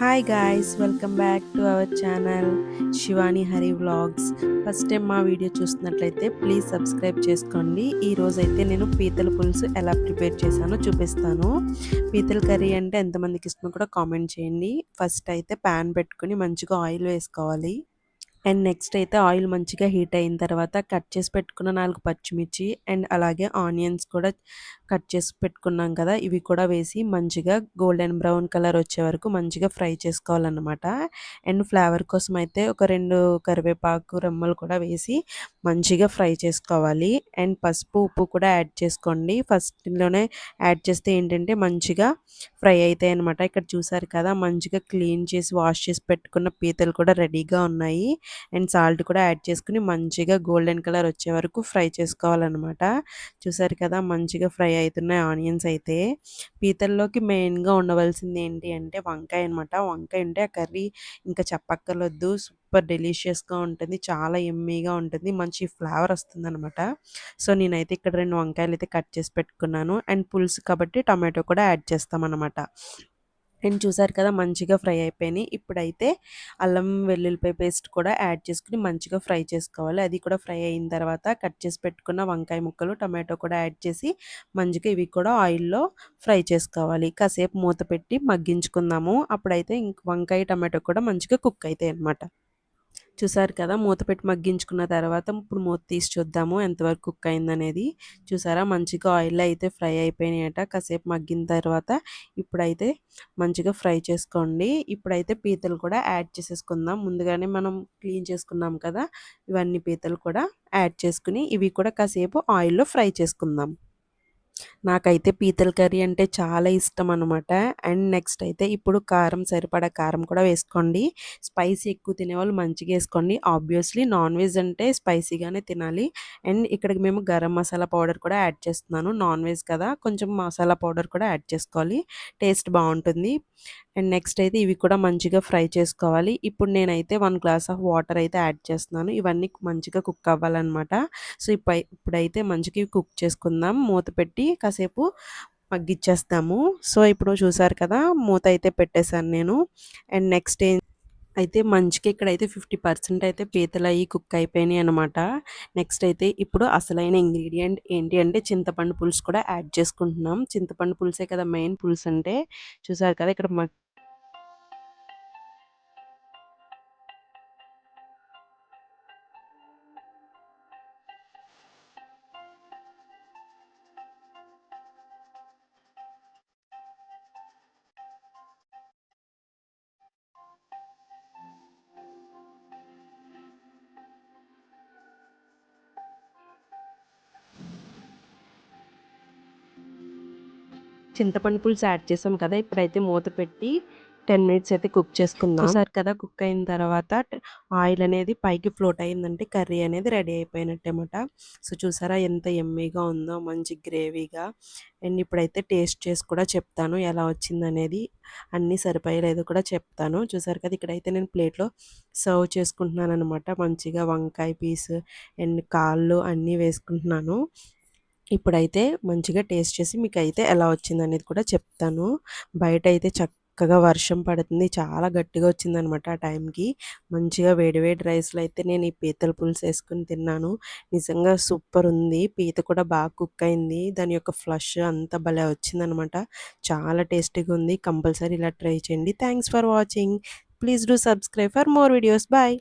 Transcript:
Hi guys welcome back to our channel Shivani Hari vlogs first time మా video చూస్తున్నట్లయితే please subscribe చేసుకోండి. ఈ రోజు నేను పీతల పులుసు ఎలా ప్రిపేర్ చేశానో చూపిస్తాను. పీతల కర్రీ అంటే ఎంతమందికి ఇష్టమో కూడా కామెంట్ చేయండి. ఫస్ట్ అయితే ప్యాన్ పెట్టుకొని మంచిగా ఆయిల్ వేసుకోవాలి. అండ్ నెక్స్ట్ అయితే ఆయిల్ మంచిగా హీట్ అయిన తర్వాత కట్ చేసి పెట్టుకున్న నాలుగు పచ్చిమిర్చి అండ్ అలాగే ఆనియన్స్ కూడా కట్ చేసి పెట్టుకున్నాం కదా ఇవి కూడా వేసి మంచిగా గోల్డెన్ బ్రౌన్ కలర్ వచ్చే వరకు మంచిగా ఫ్రై చేసుకోవాలన్నమాట. అండ్ ఫ్లేవర్ కోసం అయితే ఒక రెండు కరివేపాకు రెమ్మలు కూడా వేసి మంచిగా ఫ్రై చేసుకోవాలి. అండ్ పసుపు ఉప్పు కూడా యాడ్ చేసుకోండి. ఫస్ట్లోనే యాడ్ చేస్తే ఏంటంటే మంచిగా ఫ్రై అవుతాయి అనమాట ఇక్కడ చూసారు కదా మంచిగా క్లీన్ చేసి వాష్ చేసి పెట్టుకున్న పీతలు కూడా రెడీగా ఉన్నాయి. అండ్ సాల్ట్ కూడా యాడ్ చేసుకుని మంచిగా గోల్డెన్ కలర్ వచ్చే వరకు ఫ్రై చేసుకోవాలన్నమాట. చూసారు కదా మంచిగా ఫ్రై అవుతున్నాయి ఆనియన్స్ అయితే. పీతల్లోకి మెయిన్గా ఉండవలసింది ఏంటి అంటే వంకాయ అనమాట వంకాయ ఉంటే ఆ కర్రీ ఇంకా చెప్పక్కర్లొద్దు సూపర్ డెలిషియస్గా ఉంటుంది చాలా ఎమ్మీగా ఉంటుంది మంచి ఫ్లేవర్ వస్తుంది అనమాట సో నేనైతే ఇక్కడ రెండు వంకాయలు అయితే కట్ చేసి పెట్టుకున్నాను. అండ్ పులుసు కాబట్టి టమాటో కూడా యాడ్ చేస్తామన్నమాట. నేను చూసారు కదా మంచిగా ఫ్రై అయిపోయినాయి. ఇప్పుడైతే అల్లం వెల్లుల్లిపాయ పేస్ట్ కూడా యాడ్ చేసుకుని మంచిగా ఫ్రై చేసుకోవాలి. అది కూడా ఫ్రై అయిన తర్వాత కట్ చేసి పెట్టుకున్న వంకాయ ముక్కలు టమాటో కూడా యాడ్ చేసి మంచిగా ఇవి కూడా ఆయిల్లో ఫ్రై చేసుకోవాలి. కాసేపు మూత పెట్టి మగ్గించుకుందాము. అప్పుడైతే ఇంక వంకాయ టమాటో కూడా మంచిగా కుక్ అవుతాయి అనమాట చూసారు కదా మూత పెట్టి మగ్గించుకున్న తర్వాత ఇప్పుడు మూత తీసి చూద్దాము ఎంతవరకు కుక్ అయిందనేది. చూసారా మంచిగా ఆయిల్ అయితే ఫ్రై అయిపోయినాయట. కాసేపు మగ్గిన తర్వాత ఇప్పుడైతే మంచిగా ఫ్రై చేసుకోండి. ఇప్పుడైతే పీతలు కూడా యాడ్ చేసేసుకుందాం. ముందుగానే మనం క్లీన్ చేసుకున్నాం కదా ఇవన్నీ పీతలు కూడా యాడ్ చేసుకుని ఇవి కూడా కాసేపు ఆయిల్లో ఫ్రై చేసుకుందాం. నాకైతే పీతల కర్రీ అంటే చాలా ఇష్టం అనమాట అండ్ నెక్స్ట్ అయితే ఇప్పుడు కారం సరిపడా కారం కూడా వేసుకోండి. స్పైసీ ఎక్కువ తినేవాళ్ళు మంచిగా వేసుకోండి. ఆబ్వియస్లీ నాన్ వెజ్ అంటే స్పైసీగానే తినాలి. అండ్ ఇక్కడికి మేము గరం మసాలా పౌడర్ కూడా యాడ్ చేస్తున్నాను. నాన్ వెజ్ కదా కొంచెం మసాలా పౌడర్ కూడా యాడ్ చేసుకోవాలి. టేస్ట్ బాగుంటుంది. అండ్ నెక్స్ట్ అయితే ఇవి కూడా మంచిగా ఫ్రై చేసుకోవాలి. ఇప్పుడు నేనైతే వన్ గ్లాస్ ఆఫ్ వాటర్ అయితే యాడ్ చేస్తున్నాను. ఇవన్నీ మంచిగా కుక్ అవ్వాలన్నమాట. సో ఇప్పుడైతే మంచిగా కుక్ చేసుకుందాం. మూత పెట్టి కాసేపు మగ్గిచ్చేస్తాము. సో ఇప్పుడు చూసారు కదా మూత అయితే పెట్టేశాను నేను. అండ్ నెక్స్ట్ ఏం అయితే మంచిగా ఇక్కడైతే ఫిఫ్టీ పర్సెంట్ అయితే పీతలు అయ్యి కుక్ అయిపోయినాయి అనమాట నెక్స్ట్ అయితే ఇప్పుడు అసలైన ఇంగ్రీడియంట్ ఏంటి అంటే చింతపండు పులుసు కూడా యాడ్ చేసుకుంటున్నాం. చింతపండు పులుసే కదా మెయిన్ పులుసు అంటే. చూసారు కదా ఇక్కడ చింతపండు పులుసు యాడ్ చేసాం కదా ఇప్పుడైతే మూత పెట్టి టెన్ మినిట్స్ అయితే కుక్ చేసుకుందాం. సార్ కదా కుక్ అయిన తర్వాత ఆయిల్ అనేది పైకి ఫ్లోట్ అయిందంటే కర్రీ అనేది రెడీ అయిపోయినట్టు అనమాట సో చూసారా ఎంత ఎమ్మీగా ఉందో మంచి గ్రేవీగా. అండ్ ఇప్పుడైతే టేస్ట్ చేసి కూడా చెప్తాను ఎలా వచ్చింది అనేది అన్నీ సరిపోయలేదు కూడా చెప్తాను. చూసారు కదా ఇక్కడైతే నేను ప్లేట్లో సర్వ్ చేసుకుంటున్నాను అనమాట మంచిగా వంకాయ పీస్ అండ్ కాళ్ళు అన్నీ వేసుకుంటున్నాను. ఇప్పుడైతే మంచిగా టేస్ట్ చేసి మీకు అయితే ఎలా వచ్చింది అనేది కూడా చెప్తాను. బయట అయితే చక్కగా వర్షం పడుతుంది. చాలా గట్టిగా వచ్చిందనమాట ఆ టైంకి. మంచిగా వేడివేడి రైస్లో అయితే నేను ఈ పీతల పులుసు వేసుకుని తిన్నాను. నిజంగా సూపర్ ఉంది. పీత కూడా బాగా కుక్ అయింది. దాని యొక్క ఫ్లష్ అంత భలే వచ్చిందనమాట. చాలా టేస్టీగా ఉంది. కంపల్సరీ ఇలా ట్రై చేయండి. Thanks for watching. Please do subscribe for more videos. Bye.